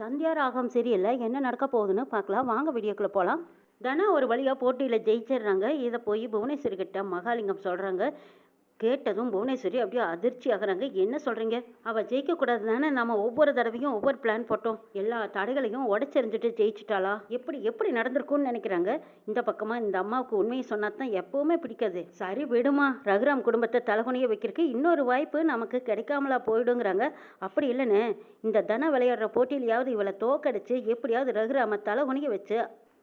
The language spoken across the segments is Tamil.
சந்தியா ராகம் சரியில்லை என்ன நடக்க போகுதுன்னு பார்க்கலாம். வாங்க வீடியோக்குள்ளே போகலாம் தனா ஒரு வழியாக போட்டியில் ஜெயிச்சிடுறாங்க. இதை போய் புவனேஸ்வரி கிட்ட மகாலிங்கம் சொல்கிறாங்க கேட்டதும் புவனேஸ்வரி அப்படியே அதிர்ச்சி ஆகுறாங்க. என்ன சொல்கிறீங்க அவள் ஜெயிக்கக்கூடாது தானே நம்ம ஒவ்வொரு தடவையும் ஒவ்வொரு பிளான் போட்டோம். எல்லா தடைகளையும் உடச்செறிஞ்சிட்டு ஜெயிச்சிட்டாளா? எப்படி எப்படி நடந்திருக்கும்னு நினைக்கிறாங்க. இந்த பக்கமாக இந்த அம்மாவுக்கு உண்மையை சொன்னா தான் எப்பவுமே பிடிக்காது. சரி விடுமா. ரகுராம் குடும்பத்தை தலகுனிய வைக்கிறதுக்கு இன்னொரு வாய்ப்பு நமக்கு கிடைக்காமலா போயிடுங்கிறாங்க. அப்படி இல்லைன்னு இந்த தன விளையாடுற போட்டியிலையாவது இவளை தோக்கடிச்சு எப்படியாவது ரகுராம தலகுனிய வச்சு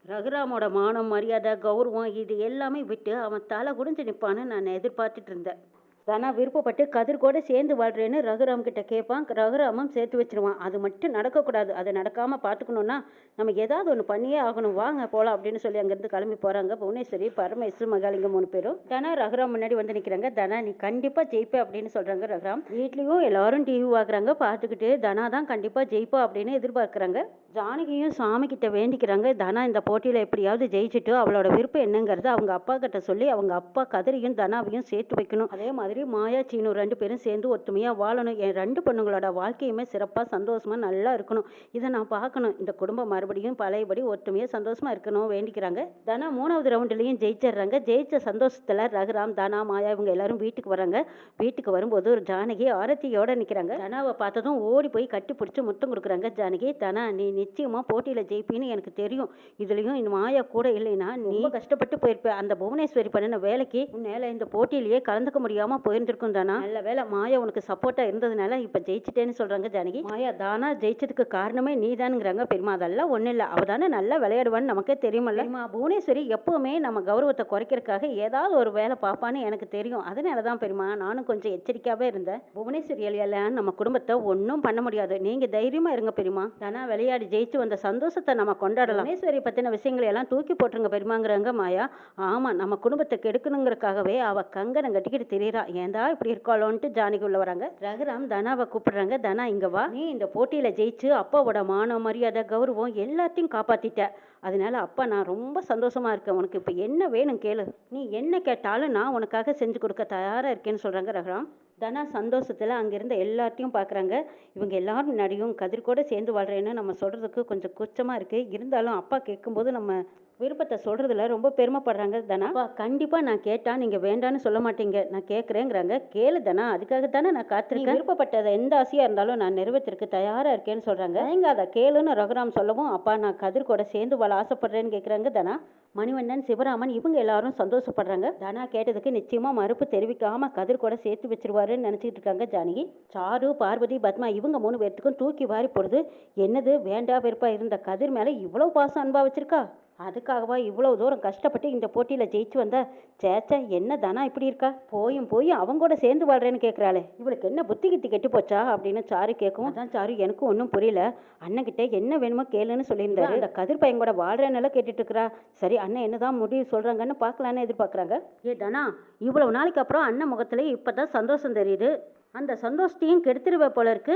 ரகுராமோட மானம் மரியாதை கௌரவம் இது எல்லாமே விட்டு அவன் தலை குடிஞ்சு நிற்பான்னு நான் எதிர்பார்த்துட்டு இருந்தேன். தனா விருப்பப்பட்டு கதிர் கூட சேர்ந்து வாழ்றேன்னு ரகுராம் கிட்ட கேட்பான் ரகுராமும் சேர்த்து வச்சிருவான். அது மட்டும் நடக்கக்கூடாது. அது நடக்காம பார்த்துக்கணுன்னா நம்ம ஏதாவது ஒன்று பண்ணியே ஆகணும். வாங்க போகலாம் அப்படின்னு சொல்லி அங்கேருந்து கிளம்பி போகிறாங்க புவனேஸ்வரி பரமேஸ்வரி மகாலிங்கம் மூணு பேரும். தனா ரகுராம் முன்னாடி வந்து நிற்கிறாங்க தனா நீ கண்டிப்பாக ஜெயிப்ப அப்படின்னு சொல்கிறாங்க ரகுராம். வீட்லேயும் எல்லாரும் டிவி பார்க்குறாங்க பார்த்துக்கிட்டு தனா தான் கண்டிப்பாக ஜெயிப்பா அப்படின்னு எதிர்பார்க்குறாங்க. ஜானகியும் சாமி கிட்ட வேண்டிக்கிறாங்க. தனா இந்த போட்டியில் எப்படியாவது ஜெயிச்சுட்டு அவளோட விருப்பம் என்னங்கிறத அவங்க அப்பா கிட்ட சொல்லி அவங்க அப்பா கதிரையும் தனாவையும் சேர்த்து வைக்கணும். அதே மாதிரி மாயா சீனு ரெண்டு பேரும் சேர்ந்து ஒற்றுமையாக வாழணும். என் ரெண்டு பொண்ணுங்களோட வாழ்க்கையுமே சிறப்பாக சந்தோஷமாக நல்லா இருக்கணும். இதை நான் பார்க்கணும். இந்த குடும்பம் மறுபடியும் பழையபடி ஒற்றுமையாக சந்தோஷமாக இருக்கணும் வேண்டிக்கிறாங்க. தனா மூணாவது ரவுண்டுலேயும் ஜெயிச்சிடுறாங்க. ஜெயிச்ச சந்தோஷத்தில் ரகுராம் தனா மாயா இவங்க எல்லாரும் வீட்டுக்கு வராங்க. வீட்டுக்கு வரும்போது ஒரு ஜானகி ஆரத்தியோடு நிற்கிறாங்க தனாவை பார்த்ததும் ஓடி போய் கட்டி பிடிச்சி முத்தம் கொடுக்குறாங்க. ஜானகி தனா நீ நிச்சயமாக போட்டியில் ஜெயிப்பின்னு எனக்கு தெரியும். இதுலேயும் இந்த மாயா கூட இல்லைன்னா நீ கஷ்டப்பட்டு போயிருப்ப. அந்த புவனேஸ்வரி பண்ணின வேலைக்கு உன்னால் இந்த போட்டியிலேயே கலந்துக்க முடியாமல் போயிருந்திருக்கும் தானா? நல்ல வேலை மாயா உனக்கு சப்போர்ட்டாக இருந்ததுனால இப்போ ஜெயிச்சிட்டேன்னு சொல்கிறாங்க ஜானகி. மாயா தானா ஜெயிச்சதுக்கு காரணமே நீ தானுங்கிறாங்க பெரியமா அதெல்லாம் ஒன்றும் இல்லை. அவள் தானே நல்லா விளையாடுவான்னு நமக்கே தெரியுமல்ல புவனேஸ்வரி எப்பவுமே நம்ம கௌரவத்தை குறைக்கிறதுக்காக ஏதாவது ஒரு வேலை பார்ப்பான்னு எனக்கு தெரியும். அதனால தான் பெரியமா நானும் கொஞ்சம் எச்சரிக்கையாகவே இருந்தேன். புவனேஸ்வரி எல்லாம் நம்ம குடும்பத்தை ஒன்றும் பண்ண முடியாது. நீங்கள் தைரியமாக இருங்க பெரியமா தானா விளையாடி ஜெயிச்சு வந்த சந்தோஷத்தை நம்ம கொண்டாடலாம். புவனேஸ்வரி பற்றின விஷயங்களை எல்லாம் தூக்கி போட்டுருங்க பெரியமாங்கிறாங்க மாயா. ஆமாம் நம்ம குடும்பத்தை கெடுக்கணுங்கிறதுக்காகவே அவள் கங்கணம் கட்டிக்கிட்டு திரியிறா. ஏன்டா இப்படி இருக்காளோன்ட்டு ஜானகி உள்ள வராங்க. ரகுராம் தனாவை கூப்பிடுறாங்க. தனா இங்க வா. நீ இந்த போட்டியில ஜெயிச்சு அப்பாவோட மானம் மரியாதை கௌரவம் எல்லாத்தையும் காப்பாத்திட்ட. அதனால அப்பா நான் ரொம்ப சந்தோஷமா இருக்கேன். உனக்கு இப்போ என்ன வேணும் கேளு. நீ என்ன கேட்டாலும் நான் உனக்காக செஞ்சு கொடுக்க தயாரா இருக்கேன்னு சொல்றாங்க ரகுராம். தனா சந்தோஷத்தில் அங்கேருந்து எல்லாத்தையும் பார்க்குறாங்க இவங்க எல்லாரும் முன்னாடியும் கதிர் கூட சேர்ந்து வாழ்கிறேன்னு நம்ம சொல்கிறதுக்கு கொஞ்சம் கூச்சமாக இருக்குது இருந்தாலும் அப்பா கேட்கும்போது நம்ம விருப்பத்தை சொல்கிறதுல ரொம்ப பெருமைப்படுறாங்க தனா? கண்டிப்பாக நான் கேட்டால் நீங்கள் வேண்டான்னு சொல்ல மாட்டீங்க. நான் கேட்குறேங்கிறாங்க கேளு தனா? அதுக்காக தானே நான் காத்திருக்கேன்? விருப்பப்பட்டதை எந்த ஆசையாக இருந்தாலும் நான் நிறைவேற்றிருக்கு தயாராக இருக்கேன்னு சொல்கிறாங்க எங்க அதை கேளுன்னு ரகுராம் சொல்லவும் அப்பா நான் கதிர் கூட சேர்ந்து வாழ ஆசைப்படுறேன்னு கேட்குறாங்க தனா? மணிவண்ணன் சிவராமன் இவங்க எல்லாரும் சந்தோஷப்படுறாங்க. தனா கேட்டதுக்கு நிச்சயமா மறுப்பு தெரிவிக்காம கதிர் கூட சேர்த்து வச்சிருவாருன்னு நினைச்சிட்டு இருக்காங்க ஜானகி. சாரு பார்வதி பத்மா இவங்க மூணு பேர்த்துக்கும் தூக்கி வாரி போடுது. என்னது வேண்டா வெறுப்பா இருந்த கதிர் மேல இவ்வளவு பாசம் அன்பா வச்சிருக்கா? அதுக்காகவா இவ்வளவு தூரம் கஷ்டப்பட்டு இந்த போட்டியில ஜெயிச்சு வந்தா சேச்சே என்ன தானா இப்படி இருக்கா? போயும் போய் அவங்க கூட சேர்ந்து வாழ்றேன்னு கேட்குறாளே இவளுக்கு என்ன புத்தி கித்தி கெட்டு போச்சா? அப்படின்னு சாரு கேட்கும் அதான் சாரு எனக்கும் ஒன்றும் புரியல. அண்ணன்கிட்ட என்ன வேணுமோ கேளுன்னு சொல்லியிருந்தாரு. இந்த கதிர் பையன் கூட வாழ்றேன்னு கேட்டுட்டு இருக்கிறா சரி அண்ணன் என்னதான் முடிவு சொல்றாங்கன்னு பார்க்கலான்னு எதிர்பார்க்குறாங்க. ஏ தானா இவ்வளவு நாளைக்கு அப்புறம் அண்ணன் முகத்துல இப்பதான் சந்தோஷம் தெரியுது. அந்த சந்தோஷத்தையும் கெடுத்துருவே போல இருக்கு.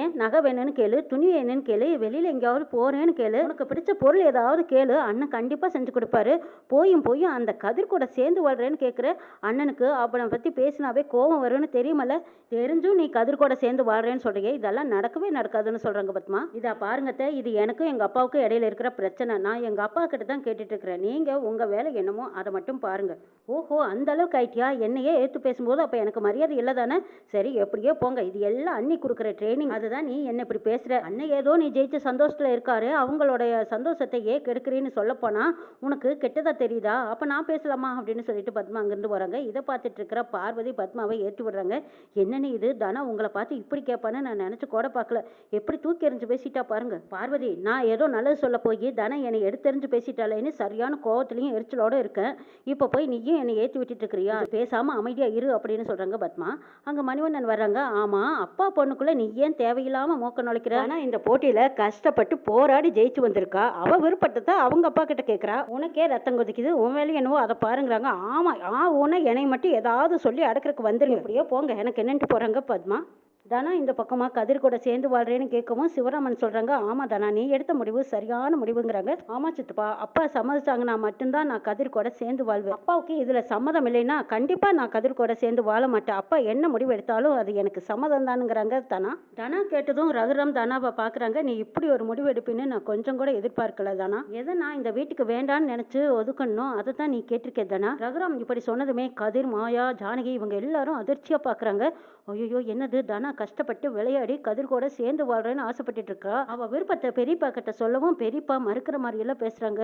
ஏன்? நகை வேணும்னு கேளு துணி வேணும்னு கேளு வெளியில் எங்கேயாவது போகிறேன்னு கேளு. உனக்கு பிடிச்ச பொருள் ஏதாவது கேளு அண்ணன் கண்டிப்பாக செஞ்சு கொடுப்பாரு. போயும் போயும் அந்த கதிர் கூட சேர்ந்து வாழ்கிறேன்னு கேட்குற அண்ணனுக்கு அவனை பற்றி பேசினாவே கோபம் வரும்னு தெரியுமல்ல? தெரிஞ்சும் நீ கதிர் கூட சேர்ந்து வாழ்கிறேன்னு சொல்கிறீங்க இதெல்லாம் நடக்கவே நடக்காதுன்னு சொல்கிறாங்க பத்மா. இதை பாருங்கத்த இது எனக்கும் எங்கள் அப்பாவுக்கும் இடையில இருக்கிற பிரச்சனை. நான் எங்கள் அப்பா கிட்ட தான் கேட்டுட்டு இருக்கிறேன். நீங்கள் உங்கள் வேலை என்னமோ அதை மட்டும் பாருங்கள் ஓஹோ அந்த அளவுக்கு ஆயிட்டியா? என்னையே ஏற்று பேசும்போது அப்போ எனக்கு மரியாதை இல்லை தானே சரி எப்படியோ போங்க. இது எல்லாம் அண்ணி கொடுக்குற ட்ரைனிங் அதுதான் நீ என்ன இப்படி பேசுற? அண்ணன் ஏதோ நீ ஜெயிச்ச சந்தோஷத்துல இருக்காரு. அவங்களுடைய சந்தோஷத்தை ஏன் கெடுக்கிறேன்னு போனா உனக்கு கெட்டதா தெரியுதா? அப்ப நான் பேசலாமா அப்படின்னு சொல்லிட்டு பத்மா அங்கிருந்து வராங்க. இதை பார்த்துட்டு இருக்கிற பார்வதி பத்மாவை ஏற்றி விடுறாங்க. என்னன்னு இது? தானா உங்களை பார்த்து இப்படி கேட்பான்னு நான் நினைச்சு கூட பார்க்கல. எப்படி தூக்கி எறிஞ்சு பேசிட்டா பாருங்க. பார்வதி நான் ஏதோ நல்லது சொல்ல போய் தானே என்னை எடுத்தெறிஞ்சு பேசிட்டாலேன்னு சரியான கோவத்துலையும் எரிச்சலோட இருக்கேன். இப்போ போய் நீயும் என்னை ஏற்றி விட்டுட்டு இருக்கிறியா? பேசாம அமைதியா இரு அப்படின்னு சொல்றாங்க பத்மா. அங்க மணிவண்ணன் வர்றாங்க. ஆமா அப்பா பொண்ணுக்குள்ள நீ ஏன் தேவையில்லாம மூக்க நுழைக்கிற? ஆனா இந்த போட்டியில கஷ்டப்பட்டு போராடி ஜெயிச்சு வந்திருக்கா. அவ விருப்பத்தை அவங்க அப்பா கிட்ட கேக்குறா. உனக்கே ரத்தம் கொதிக்குது உன் வேலை என்னவோ அதை பாருங்கிறாங்க. ஆமா ஆ உன என்னை மட்டும் ஏதாவது சொல்லி அடக்கிறதுக்கு வந்துருங்க. இப்படியோ போங்க எனக்கு என்னன்ட்டு போறாங்க பத்மா. தனா இந்த பக்கமாக கதிர் கூட சேர்ந்து வாழ்றேன்னு கேட்கவும் சிவராமன் சொல்கிறாங்க ஆமா தனா நீ எடுத்த முடிவு சரியான முடிவுங்கிறாங்க. ஆமா சித்தப்பா அப்பா சம்மதிச்சாங்கன்னா மட்டும்தான் நான் கதிர் கூட சேர்ந்து வாழ்வேன். அப்பாவுக்கு இதில் சம்மதம் இல்லைன்னா கண்டிப்பாக நான் கதிர் கூட சேர்ந்து வாழ மாட்டேன். அப்பா என்ன முடிவு எடுத்தாலும் அது எனக்கு சம்மதம் தானுங்கிறாங்க தனா. தனா கேட்டதும் ரகுராம் தனாவை பார்க்குறாங்க நீ இப்படி ஒரு முடிவு எடுப்பின்னு நான் கொஞ்சம் கூட எதிர்பார்க்கல தானா. எதை நான் இந்த வீட்டுக்கு வேண்டான்னு நினச்சி ஒதுக்கணும் அதை தான் நீ கேட்டிருக்கே தானா. ரகுராம் இப்படி சொன்னதுமே கதிர் மாயா ஜானகி இவங்க எல்லாரும் அதிர்ச்சியாக பார்க்குறாங்க ஐயோ என்னது? தனா கஷ்டப்பட்டு விளையாடி கதிர் கூட சேர்ந்து வாழ்றேன்னு ஆசைப்பட்டுட்டு இருக்கா அவ விருப்பத்தை பெரியப்பா கிட்ட சொல்லவும் பெரியப்பா மறுக்கிற மாதிரி எல்லாம் பேசுறாங்க.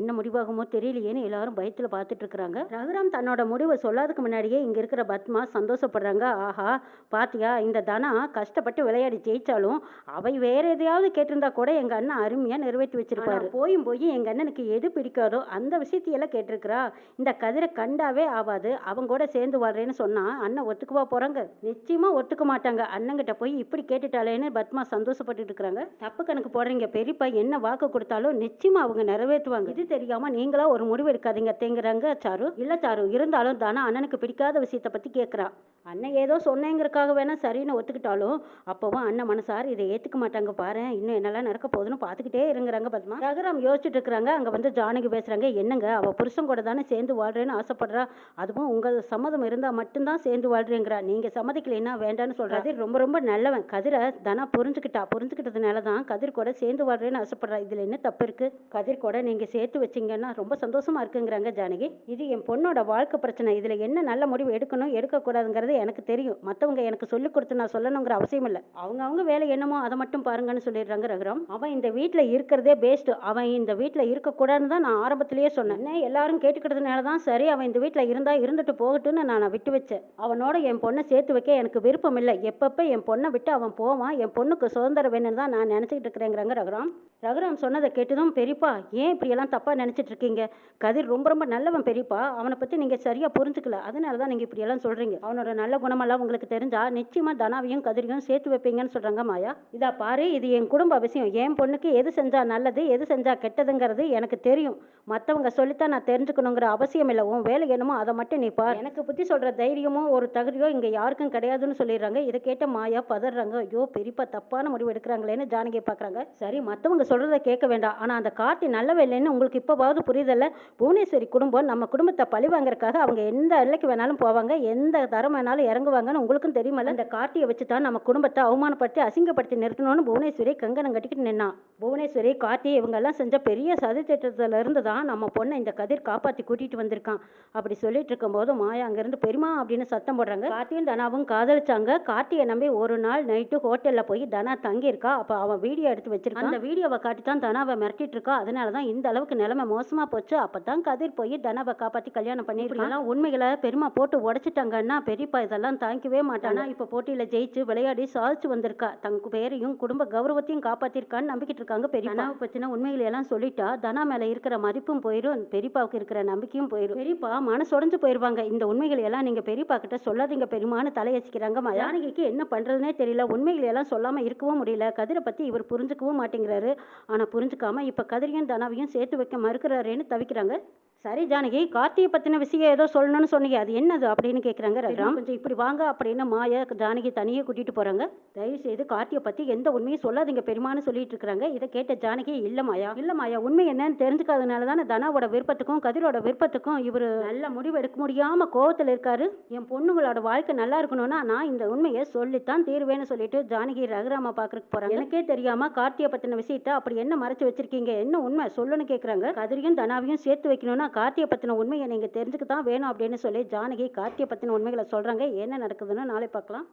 என்ன முடிவாகுமோ தெரியலையேன்னு எல்லாரும் பயத்துல பார்த்துட்டு இருக்கிறாங்க ரகுராம் தன்னோட முடிவை சொல்லாததுக்கு முன்னாடியே இங்க இருக்கிற பத்மா சந்தோஷப்படுறாங்க. ஆஹா பாத்தியா இந்த தனா கஷ்டப்பட்டு விளையாடி ஜெயிச்சாலும் அவை வேற எதையாவது கேட்டிருந்தா கூட எங்க அண்ணன் அருமையா நிறைவேற்றி வச்சிருப்பாரு. போயும் போய் எங்க அண்ணனுக்கு எது பிடிக்காதோ அந்த விஷயத்தையெல்லாம் கேட்டிருக்கிறா. இந்த கதிரை கண்டாவே ஆவாது. அவங்க கூட சேர்ந்து வாழ்றேன்னு சொன்னா அண்ணன் ஒத்துக்குவா போறாங்க. நிச்சயமா ஒத்துக்க மாட்டாங்க. அண்ணங்கிட்ட போய் இப்படி கேட்டுட்டாலேன்னு பத்மா சந்தோஷப்பட்டுட்டு இருக்கிறாங்க. தப்பு கணக்கு போடுறீங்க பெரியப்பா என்ன வாக்கு கொடுத்தாலும் நிச்சயமா அவங்க நிறைவேற்றுவாங்க. இது தெரியாம நீங்களா ஒரு முடிவு எடுக்காதீங்க தேங்குறாங்க சாரு. இல்ல சாரு இருந்தாலும் தானா அண்ணனுக்கு பிடிக்காத விஷயத்த பத்தி கேட்கறான் அண்ணன் ஏதோ சொன்னேங்கிறதுக்காக வேணா சரின்னு ஒத்துக்கிட்டாலும் அப்போவும் அண்ணன் மனசார் இதை ஏற்றுக்க மாட்டாங்க பாரு. இன்னும் என்னெல்லாம் நடக்க போகுதுன்னு பார்த்துக்கிட்டே இருங்கிறாங்க பத்மா. ரகுராம் யோசிச்சுட்டு இருக்கிறாங்க அங்கே வந்து ஜானகி பேசுகிறாங்க என்னங்க? அவள் புருஷன் கூட தானே சேர்ந்து வாழ்றேன்னு ஆசைப்படுறா. அதுவும் உங்கள் சம்மதம் இருந்தால் மட்டும்தான் சேர்ந்து வாழ்றேங்கிறா. நீங்கள் சம்மதிக்கலைன்னா வேண்டான்னு சொல்றா. கதிர் ரொம்ப ரொம்ப நல்லவன். கதிரை தானா புரிஞ்சுக்கிட்டா. புரிஞ்சுக்கிட்டதுனால தான் கதிர் கூட சேர்ந்து வாழ்றேன்னு ஆசைப்படுறா. இதில் என்ன தப்பு இருக்குது கதிர் கூட நீங்கள் சேர்த்து வச்சீங்கன்னா ரொம்ப சந்தோஷமாக இருக்குங்கிறாங்க ஜானகி. இது என் பொண்ணோட வாழ்க்கை பிரச்சனை. இதில் என்ன நல்ல முடிவு எடுக்கணும்? எடுக்கக்கூடாதுங்கிறது எனக்கு தெரியும். மத்தவங்க எனக்கு சொல்லிக் கொடுத்து நான் சொல்லணுங்கிற அவசியம் இல்லை. அவங்க அவங்க வேலை என்னமோ அதை மட்டும் பாருங்கன்னு சொல்லிடுறாங்க ரகுராம். அவன் இந்த வீட்டில் இருக்கிறதே பேஸ்ட் அவன் இந்த வீட்டில் இருக்கக்கூடாதுன்னு தான் நான் ஆரம்பத்திலேயே சொன்னேன். எல்லாரும் கேட்டுக்கிட்டதுனால தான் சரி அவன் இந்த வீட்டில் இருந்தா இருந்துட்டு போகட்டும்னு நான் விட்டு வச்சேன். அவனோட என் பொண்ணை சேர்த்து வைக்க எனக்கு விருப்பம் இல்லை. எப்பப்போ என் பொண்ணை விட்டு அவன் போவான் என் பொண்ணுக்கு சுதந்திரம் வேணும்னு தான் நான் நினச்சிக்கிட்டு இருக்கிறேங்கிறாங்க ரகுராம். ரகுராம் சொன்னதை கேட்டதும் பெரியப்பா ஏன் இப்படியெல்லாம் தப்பா நினைச்சிட்டு இருக்கீங்க? கதிர் ரொம்ப ரொம்ப நல்லவன் பெரியப்பா. அவனை பத்தி நீங்க சரியா புரிஞ்சுக்கல. அதனால தான் நீங்கள் இப்படியெல்லாம் சொல்றீங்க. அவனோட நல்ல குணமெல்லாம் உங்களுக்கு தெரிஞ்சால் நிச்சயமாக தனாவையும் கதிரியும் சேர்த்து வைப்பீங்கன்னு சொல்கிறாங்க மாயா. இதா பாரு இது என் குடும்ப அவசியம் என் பொண்ணுக்கு எது செஞ்சால் நல்லது எது செஞ்சால் கெட்டதுங்கிறது எனக்கு தெரியும். மற்றவங்க சொல்லித்தான் நான் தெரிஞ்சுக்கணுங்கிற அவசியம் இல்லை. உன் வேலை என்னமோ அதை மட்டும் நீ பார். எனக்கு புத்தி சொல்கிற தைரியமோ ஒரு தகுதியோ இங்கே யாருக்கும் கிடையாதுன்னு சொல்லிடுறாங்க. இதை கேட்ட மாயா பதறாங்க. ஐயோ பெரியப்பா தப்பான முடிவு எடுக்கிறாங்களேன்னு ஜானகி பார்க்குறாங்க சரி மற்றவங்க சொல்கிறத கேட்க வேண்டாம். ஆனால் அந்த கார்த்தி நல்லவே இல்லைன்னு உங்களுக்கு இப்போவாவது புரியுதல்ல. புவனேஸ்வரி குடும்பம் நம்ம குடும்பத்தை பழி வாங்குறதுக்காக அவங்க எந்த எல்லைக்கு வேணாலும் போவாங்க. எந்த தரம் வேணாலும் இறங்குவாங்கன்னு உங்களுக்கும் தெரியுமல்ல. அந்த கார்த்தியை வச்சு தான் நம்ம குடும்பத்தை அவமானப்படுத்தி அசிங்கப்படுத்தி நிறுத்தணும்னு புவனேஸ்வரி கங்கணம் கட்டிக்கிட்டு நின்னான். புவனேஸ்வரி கார்த்தி இவங்க எல்லாம் செஞ்ச பெரிய சதி திட்டத்துல இருந்து தான் நம்ம பொண்ணை இந்த கதிர் காப்பாத்தி கூட்டிட்டு வந்திருக்கான். அப்படி சொல்லிட்டு இருக்கும்போது மாயா அங்கிருந்து பெரியமா அப்படின்னு சத்தம் போடுறாங்க. கார்த்தியும் தனாவும் காதலிச்சாங்க. கார்த்தியை நம்பி ஒரு நாள் நைட்டு ஹோட்டல்ல போய் தனா தங்கியிருக்கா. அப்போ அப்ப அவன் வீடியோ எடுத்து வச்சிருக்கான். அந்த வீடியோவை காட்டி தான் தனாவை மிரட்டிட்டு இருக்கா. அதனால தான் இந்த அளவுக்கு நிலைமை மோசமா போச்சு. அப்பதான் கதிர் போய் தனாவை காப்பாத்தி கல்யாணம் பண்ணிருக்கலாம் உண்மைகளை பெருமா போட்டு உடைச்சிட்டாங்கன்னா பெரியப்பா இதெல்லாம் தாங்கிக்கவே மாட்டானா இப்ப போட்டியில ஜெயிச்சு விளையாடி சாதிச்சு வந்திருக்கா. தங்க பேரையும் குடும்ப கௌரவத்தையும் காப்பாத்திருக்கான்னு நம்பிக்கிட்டு இருக்காங்க பெரிய தனாவை பத்தின உண்மைகளை எல்லாம் சொல்லிட்டா தனா மேல இருக்கிற மதிப்பும் போயிடும் பெரியப்பாவுக்கு இருக்கிற நம்பிக்கையும் போயிடும் பெரியப்பா மனசொடைஞ்சு போயிருவாங்க. இந்த உண்மைகளை எல்லாம் நீங்க பெரியப்பா கிட்ட சொல்லாதீங்க பெருமான்னு தலையசிக்கிறாங்க. ஜானகிக்கு என்ன பண்றதுனே தெரியல. உண்மைகளை எல்லாம் சொல்லாம இருக்கவும் முடியல. கதிரை பத்தி இவர் புரிஞ்சுக்கவும் மாட்டேங்கிறாரு. ஆனா புரிஞ்சுக்காம இப்ப கதிரையும் தனாவையும் சேர்த்து வைக்க மறுக்கிறாரேன்னு தவிக்கிறாங்க. சரி ஜானகி கார்த்தியை பத்தின விஷயம் ஏதோ சொல்லணும்னு சொன்னீங்க. அது என்னது அப்படின்னு கேக்குறாங்க ரகுராம். கொஞ்சம் இப்படி வாங்க அப்படின்னு மாயா ஜானகி தனியே கூட்டிட்டு போறாங்க. தயவு செய்து கார்த்தியை பத்தி எந்த உண்மையும் சொல்லாதீங்க பெருமான்னு சொல்லிட்டு இருக்காங்க இதை கேட்ட ஜானகி இல்ல மாயா இல்ல மாயா உண்மை என்னன்னு தெரிஞ்சுக்காதனால தானே தனாவோட விருப்பத்துக்கும் கதிரோட விருப்பத்துக்கும் இவரு நல்ல முடிவு எடுக்க முடியாம கோவத்துல இருக்காரு. என் பொண்ணுங்களோட வாழ்க்கை நல்லா இருக்கணும்னா நான் இந்த உண்மையை சொல்லித்தான் தீர்வேன்னு சொல்லிட்டு ஜானகி ரகுராமா பாக்குறதுக்கு போறாங்க. எனக்கே தெரியாம கார்த்தியை பத்தின விஷயத்த அப்படி என்ன மறைச்சு வச்சிருக்கீங்க? என்ன உண்மை? சொல்லுன்னு கேக்குறாங்க. கதிரையும் தனாவையும் சேர்த்து வைக்கணும்னா கார்த்தியை பத்தின உண்மையை நீங்கள் தெரிஞ்சுக்க தான் வேணும் அப்படின்னு சொல்லி ஜானகி கார்த்தியை பத்தின உண்மைகளை சொல்கிறாங்க என்ன நடக்குதுன்னு நாளை பார்க்கலாம்.